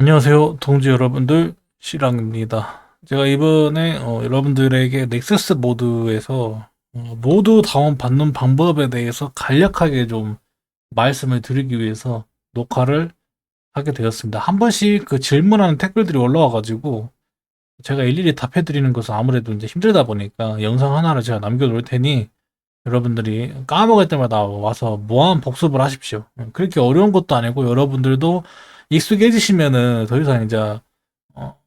안녕하세요, 동지 여러분들, 시랑입니다. 제가 이번에 어, 여러분들에게 넥서스 모드에서 어, 모두 다운 받는 방법에 대해서 간략하게 좀 말씀을 드리기 위해서 녹화를 하게 되었습니다. 한 번씩 그 질문하는 댓글들이 올라와 가지고 제가 일일이 답해 드리는 것은 아무래도 이제 힘들다 보니까 영상 하나를 제가 남겨 놓을 테니 여러분들이 까먹을 때마다 와서 무한 복습을 하십시오. 그렇게 어려운 것도 아니고 여러분들도 익숙해지시면은 더 이상 이제 어,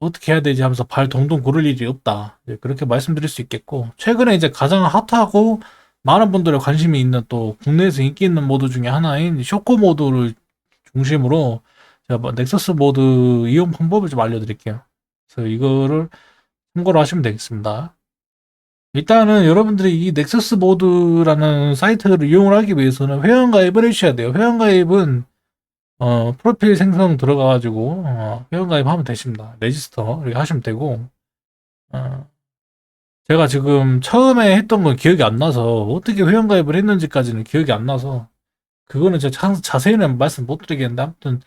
어떻게 해야 되지 하면서 발 동동 구를 일이 없다. 그렇게 말씀드릴 수 있겠고 최근에 이제 가장 핫하고 많은 분들의 관심이 있는 또 국내에서 인기 있는 모드 중에 하나인 쇼코 모드를 중심으로 제가 뭐 넥서스 모드 이용 방법을 좀 알려드릴게요. 그래서 이거를 참고로 하시면 되겠습니다. 일단은 여러분들이 이 넥서스 모드라는 사이트를 이용을 하기 위해서는 회원가입을 해주셔야 돼요. 회원가입은 어, 프로필 생성 들어가가지고 어, 회원가입하면 되십니다. 레지스터 이렇게 하시면 되고 어, 제가 지금 처음에 했던 건 기억이 안 나서 어떻게 회원가입을 했는지까지는 기억이 안 나서 그거는 제가 자, 자세히는 말씀 못 드리겠는데 아무튼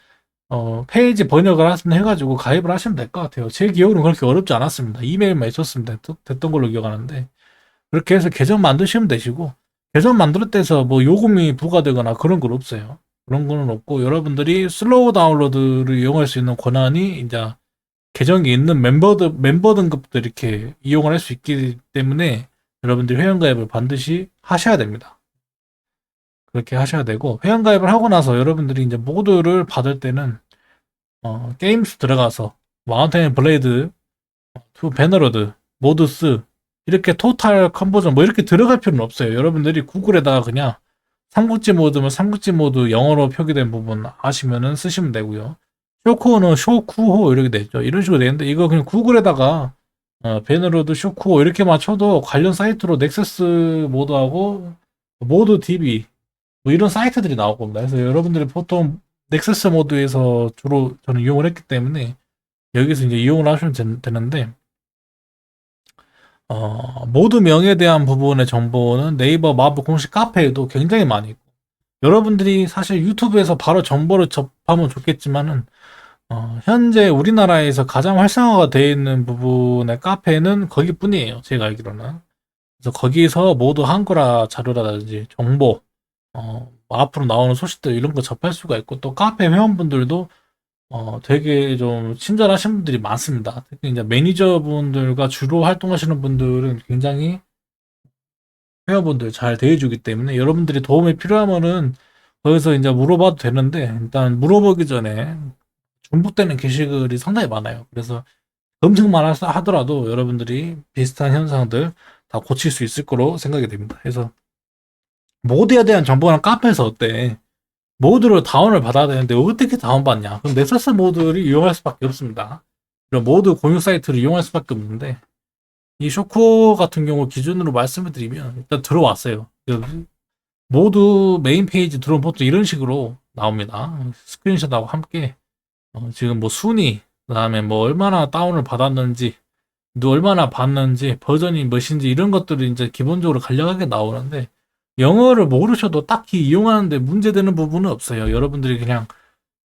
어, 페이지 번역을 해가지고 가입을 하시면 될 것 같아요. 제 기억으로는 그렇게 어렵지 않았습니다. 이메일만 있었으면 됐, 됐던 걸로 기억하는데 그렇게 해서 계정 만드시면 되시고 계정 만들 때서 뭐 요금이 부과되거나 그런 건 없어요. 그런 거는 없고 여러분들이 슬로우 다운로드를 이용할 수 있는 권한이 이제 계정이 있는 멤버들 멤버 등급도 이렇게 이용을 할 수 있기 때문에 여러분들이 회원가입을 반드시 하셔야 됩니다. 그렇게 하셔야 되고 회원가입을 하고 나서 여러분들이 이제 모드를 받을 때는 어, 게임스 들어가서 마운테인 블레이드, 투 배너로드, 모드스 이렇게 토탈 컨버전 뭐 이렇게 들어갈 필요는 없어요. 여러분들이 구글에다가 그냥 삼국지 모드면 삼국지 모드 영어로 표기된 부분 아시면은 쓰시면 되고요. 쇼쿠호는 쇼쿠호 이렇게 되죠. 이런 식으로 되는데 이거 그냥 구글에다가 어, 베너로드 쇼쿠호 이렇게 맞춰도 관련 사이트로 넥서스 모드하고 모드 DB 뭐 이런 사이트들이 나올 겁니다. 그래서 여러분들이 보통 넥서스 모드에서 주로 저는 이용을 했기 때문에 여기서 이제 이용을 하시면 되- 되는데 어, 모드명에 대한 부분의 정보는 네이버 마블 공식 카페에도 굉장히 많이 있고 여러분들이 사실 유튜브에서 바로 정보를 접하면 좋겠지만은 어, 현재 우리나라에서 가장 활성화가 되어 있는 부분의 카페는 거기뿐이에요. 제가 알기로는. 그래서 거기서 모두 한글화 자료라든지 정보, 어, 앞으로 나오는 소식들 이런 거 접할 수가 있고 또 카페 회원분들도 어, 되게 좀 친절하신 분들이 많습니다. 특히 이제 매니저분들과 주로 활동하시는 분들은 굉장히 회원분들 잘 대해주기 때문에 여러분들이 도움이 필요하면은 거기서 이제 물어봐도 되는데 일단 물어보기 전에 중복되는 게시글이 상당히 많아요. 그래서 검증만 하- 하더라도 여러분들이 비슷한 현상들 다 고칠 수 있을 거로 생각이 됩니다. 그래서 모드에 대한 정보는 카페에서 어때? 모드를 다운을 받아야 되는데 어떻게 다운받냐? 그럼 넥서스 모드를 이용할 수밖에 없습니다. 이런 모드 공유 사이트를 이용할 수밖에 없는데 이 쇼코 같은 경우 기준으로 말씀을 드리면 일단 들어왔어요. 그 모두 메인 페이지 들어온 보통 이런 식으로 나옵니다. 스크린샷하고 함께 어, 지금 뭐 순위 그다음에 뭐 얼마나 다운을 받았는지 또 얼마나 받는지 버전이 몇인지 이런 것들이 이제 기본적으로 간략하게 나오는데 영어를 모르셔도 딱히 이용하는데 문제되는 부분은 없어요. 여러분들이 그냥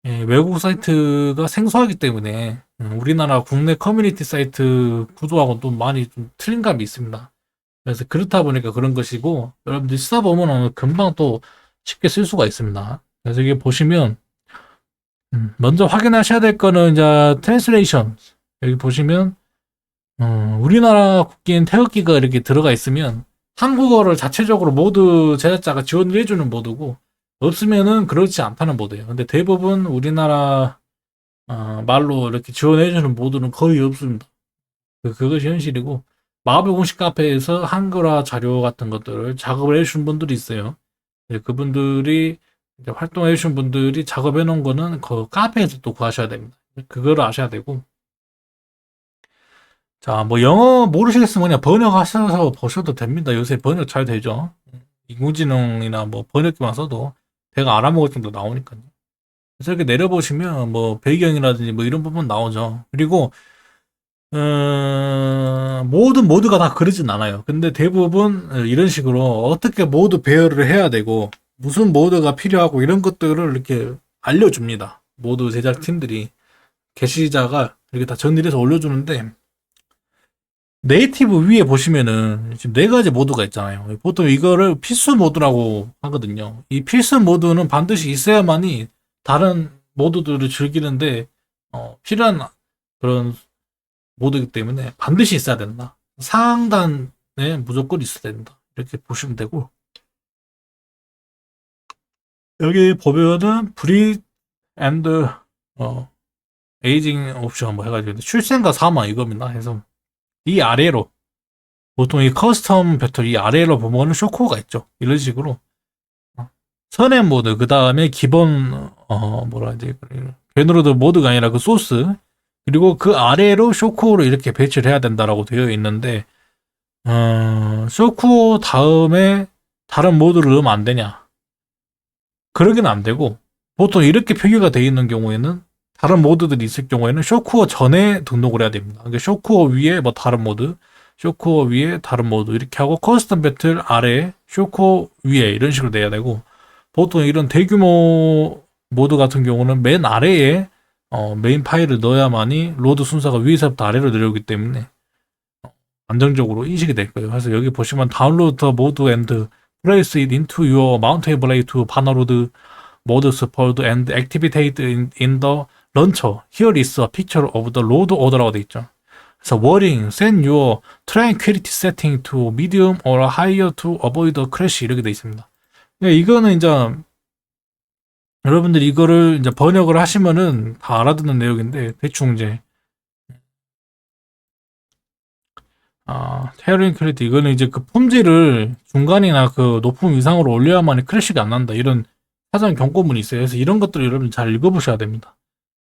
예, 외국 사이트가 생소하기 때문에 음, 우리나라 국내 커뮤니티 사이트 구조하고 또 많이 좀 틀린 감이 있습니다. 그래서 그렇다 보니까 그런 것이고 여러분들이 쓰다 보면 금방 또 쉽게 쓸 수가 있습니다. 그래서 이게 보시면 음, 먼저 확인하셔야 될 거는 이제 트랜스레이션 여기 보시면 음, 우리나라 국기인 태극기가 이렇게 들어가 있으면 한국어를 자체적으로 모두 제작자가 지원을 해주는 모드고 없으면은 그렇지 않다는 모드예요. 근데 대부분 우리나라 어, 말로 이렇게 지원해주는 모드는 거의 없습니다. 그- 그것이 현실이고 마블 공식 카페에서 한글화 자료 같은 것들을 작업을 해주신 분들이 있어요. 네, 그분들이 이제 활동해 주신 분들이 작업해 놓은 거는 그 카페에서 또 구하셔야 됩니다. 그거를 아셔야 되고 자, 뭐 영어 모르시겠으면 그냥 번역하셔서 보셔도 됩니다. 요새 번역 잘 되죠. 인공지능이나 뭐 번역기만 써도 대가 알아먹을 정도 나오니까요. 그래서 이렇게 내려보시면 뭐 배경이라든지 뭐 이런 부분 나오죠. 그리고 어, 모든 모드가 다 그러진 않아요. 근데 대부분 이런 식으로 어떻게 모드 배열을 해야 되고 무슨 모드가 필요하고 이런 것들을 이렇게 알려줍니다. 모드 제작 팀들이. 게시자가 이렇게 다 정리해서 올려주는데 네이티브 위에 보시면은 지금 네 가지 모드가 있잖아요. 보통 이거를 필수 모드라고 하거든요. 이 필수 모드는 반드시 있어야만이 다른 모드들을 즐기는데 어, 필요한 그런 모드이기 때문에 반드시 있어야 된다. 상단에 무조건 있어야 된다. 이렇게 보시면 되고 여기 보면은 브리 앤드 어 에이징 옵션 뭐 해가지고 출생과 사망 이겁니다. 해서 이 아래로 보통 이 커스텀 배틀 이 아래로 보면은 쇼코가 있죠. 이런 식으로 어, 선행 모드 그 다음에 기본 어 뭐라 하지 베누로드 모드가 아니라 그 소스 그리고 그 아래로 쇼코를 이렇게 배치를 해야 된다라고 되어 있는데 어, 쇼코 다음에 다른 모드를 넣으면 안 되냐? 그러긴 안 되고 보통 이렇게 표기가 되어 있는 경우에는 다른 모드들이 있을 경우에는 쇼코어 전에 등록을 해야 됩니다. 그러니까 쇼코어 위에 뭐 다른 모드, 쇼코어 위에 다른 모드 이렇게 하고 커스텀 배틀 아래 쇼코어 위에 이런 식으로 내야 되고 보통 이런 대규모 모드 같은 경우는 맨 아래에 어, 메인 파일을 넣어야만이 로드 순서가 위에서부터 아래로 내려오기 때문에 어, 안정적으로 인식이 될 거예요. 그래서 여기 보시면 다운로드 더 모드 앤드 place it into your mountable to 바나로드 mode support and activate in, in Here is a picture of the load order라고 돼 있죠. 그래서 wording, set your tranquility setting 이렇게 돼 있습니다. 네, 이거는 이제 여러분들이 이거를 이제 번역을 하시면은 다 알아듣는 내용인데 대충 이제 아, 테어링 퀄리티 이거는 이제 그 품질을 중간이나 그 높음 이상으로 올려야만 크래시가 안 난다 이런 사전 경고문이 있어요. 그래서 이런 것들을 여러분 잘 읽어보셔야 됩니다.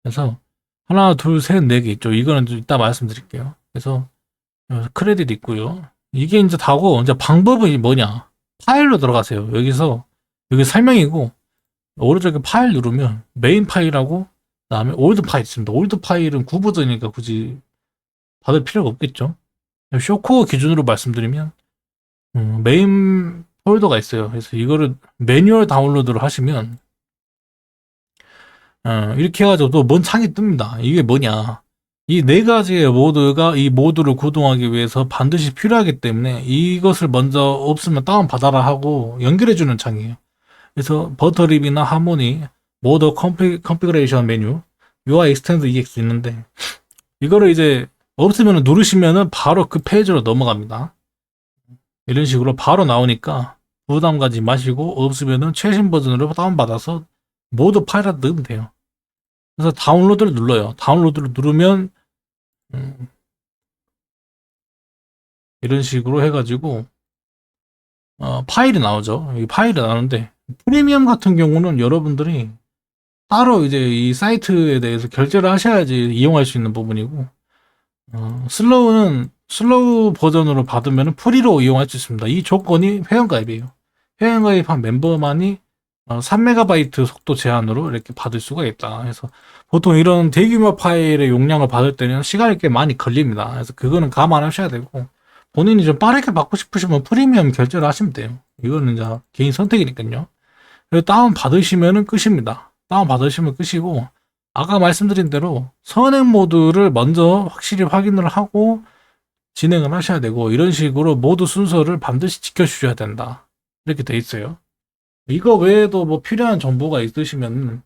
그래서 하나, 둘, 셋, 네 개 있죠. 이거는 좀 이따 말씀드릴게요. 그래서 크레딧 있고요. 이게 이제 다고 이제 방법이 뭐냐? 파일로 들어가세요. 여기서 여기 설명이고 오른쪽에 파일 누르면 메인 파일하고 그다음에 올드 파일 있습니다. 올드 파일은 구버전이니까 굳이 받을 필요가 없겠죠. 쇼코어 기준으로 말씀드리면 음, 메인 폴더가 있어요. 그래서 이거를 매뉴얼 다운로드를 하시면 어, 이렇게 해가지고 또뭔 창이 뜹니다. 이게 뭐냐? 이 네 가지의 모드가 이 모드를 구동하기 위해서 반드시 필요하기 때문에 이것을 먼저 없으면 다운 받아라 하고 연결해주는 창이에요. 그래서 버터립이나 하모니, 모드 컴피, 컴피그레이션 메뉴, UI 익스텐드 EX 있는데 이거를 이제 없으면 누르시면은 바로 그 페이지로 넘어갑니다. 이런 식으로 바로 나오니까 부담 가지 마시고 없으면은 최신 버전으로 다운받아서 모두 파일에 넣으면 돼요. 그래서 다운로드를 눌러요. 다운로드를 누르면 음, 이런 식으로 해가지고 어, 파일이 나오죠. 이 파일이 나오는데 프리미엄 같은 경우는 여러분들이 따로 이제 이 사이트에 대해서 결제를 하셔야지 이용할 수 있는 부분이고 어, 슬로우는 슬로우 버전으로 받으면 프리로 이용할 수 있습니다. 이 조건이 회원가입이에요. 회원가입한 멤버만이 3MB 어, 속도 제한으로 이렇게 받을 수가 있다. 그래서 보통 이런 대규모 파일의 용량을 받을 때는 시간이 꽤 많이 걸립니다. 그래서 그거는 감안하셔야 되고 본인이 좀 빠르게 받고 싶으시면 프리미엄 결제를 하시면 돼요. 이거는 이제 개인 선택이니까요. 그래서 다운 받으시면은 끝입니다. 다운 받으시면 끝이고 아까 말씀드린 대로 선행 모드를 먼저 확실히 확인을 하고 진행을 하셔야 되고 이런 식으로 모두 순서를 반드시 지켜주셔야 된다. 이렇게 돼 있어요. 이거 외에도 뭐 필요한 정보가 있으시면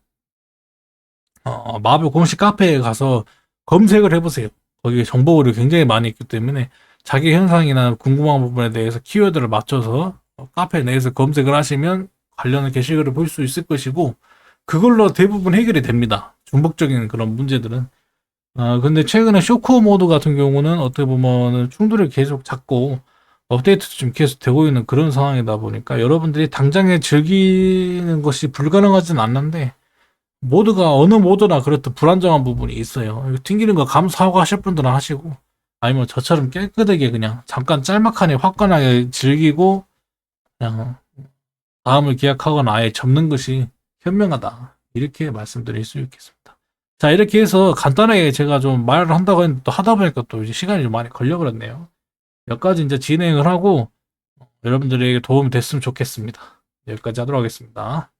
어, 마블 공식 카페에 가서 검색을 해보세요. 거기에 정보를 굉장히 많이 있기 때문에 자기 현상이나 궁금한 부분에 대해서 키워드를 맞춰서 카페 내에서 검색을 하시면 관련한 게시글을 볼 수 있을 것이고 그걸로 대부분 해결이 됩니다. 중복적인 그런 문제들은. 아, 근데 최근에 쇼코 모드 같은 경우는 어떻게 보면 충돌을 계속 잡고 업데이트도 좀 계속 되고 있는 그런 상황이다 보니까 여러분들이 당장에 즐기는 것이 불가능하진 않는데 모드가 어느 모드나 그렇듯 불안정한 부분이 있어요. 튕기는 거 감수하고 하실 분들은 하시고 아니면 저처럼 깨끗하게 그냥 잠깐 짤막하게 화끈하게 즐기고 그냥 다음을 기약하거나 아예 접는 것이 현명하다. 이렇게 말씀드릴 수 있겠습니다. 자, 이렇게 해서 간단하게 제가 좀 말을 한다고 했는데 또 하다 보니까 또 이제 시간이 좀 많이 걸려버렸네요. 몇 가지 이제 진행을 하고 여러분들에게 도움이 됐으면 좋겠습니다. 여기까지 하도록 하겠습니다.